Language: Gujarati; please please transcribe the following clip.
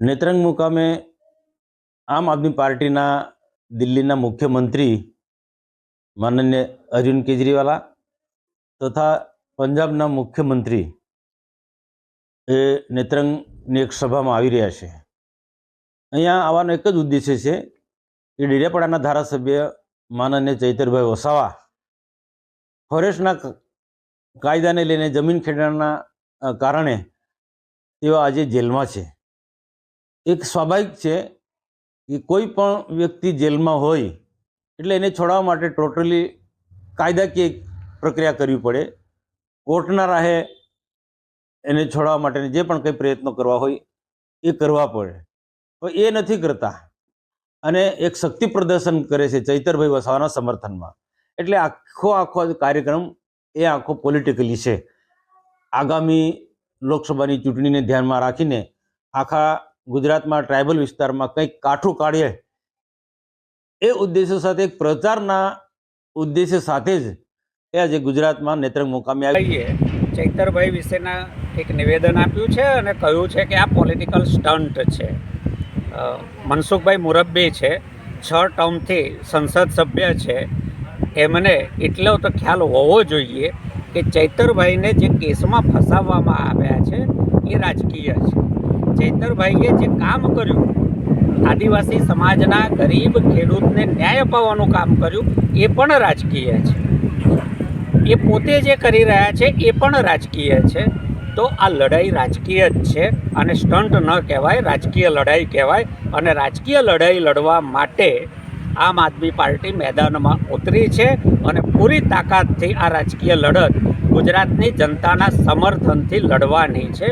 નેત્રંગ મુકામે આમ આદમી પાર્ટીના દિલ્હીના મુખ્યમંત્રી માનન્ય અરવિંદ કેજરીવાલા તથા પંજાબના મુખ્યમંત્રી એ નેત્રંગની એક સભામાં આવી રહ્યા છે. અહીંયા આવવાનો એક જ ઉદ્દેશ્ય છે કે ડેડિયાપાડાના ધારાસભ્ય માનન્ય ચૈતરભાઈ વસાવા ફોરેસ્ટના કાયદાને લઈને જમીન ખેડાણના કારણે તેઓ આજે જેલમાં છે. એક સ્વાભાવિક છે કે કોઈ પણ વ્યક્તિ જેલમાં હોય એટલે એને છોડાવવા માટે ટોટલી કાયદાકીય પ્રક્રિયા કરવી પડે. કોર્ટના રાહે એને છોડાવવા માટેની જે પણ કંઈ પ્રયત્નો કરવા હોય એ કરવા પડે. પણ એ નથી કરતા. અને એક શક્તિ પ્રદર્શન કરે છે ચૈતરભાઈ વસાવાના સમર્થનમાં. એટલે આખો આખો કાર્યક્રમ એ આખો પોલિટિકલી છે. આગામી લોકસભાની ચૂંટણીને ધ્યાનમાં રાખીને આખા ગુજરાતમાં ટ્રાઇબલ વિસ્તારમાં કંઈક કાઠું કાઢીએ, એ ઉદ્દેશ્ય સાથે, એક પ્રચારના ઉદ્દેશ્ય સાથે જ એ આજે ગુજરાતમાં નેત્રંગ મુકામે આવીએ ચૈતરભાઈ વિશેના એક નિવેદન આપ્યું છે અને કહ્યું છે કે આ પોલિટિકલ સ્ટન્ટ છે. મનસુખભાઈ મુરબ્બી છે, છ ટર્મથી સંસદ સભ્ય છે. એમને એટલો તો ખ્યાલ હોવો જોઈએ કે ચૈતરભાઈને જે કેસમાં ફસાવવામાં આવ્યા છે એ રાજકીય છે. ચૈતરભાઈએ જે કામ કર્યું, આદિવાસી સમાજના ગરીબ ખેડૂતને ન્યાય અપાવવાનું કામ કર્યું, એ પણ રાજકીય છે. એ પોતે જે કરી રહ્યા છે, એ પણ રાજકીય છે. તો આ લડાઈ રાજકીય જ છે અને સ્ટન્ટ ન કહેવાય, રાજકીય લડાઈ કહેવાય અને રાજકીય લડાઈ લડવા માટે આમ આદમી પાર્ટી મેદાનમાં ઉતરી છે અને પૂરી તાકાતથી આ રાજકીય લડત ગુજરાતની જનતાના સમર્થનથી લડવાની છે.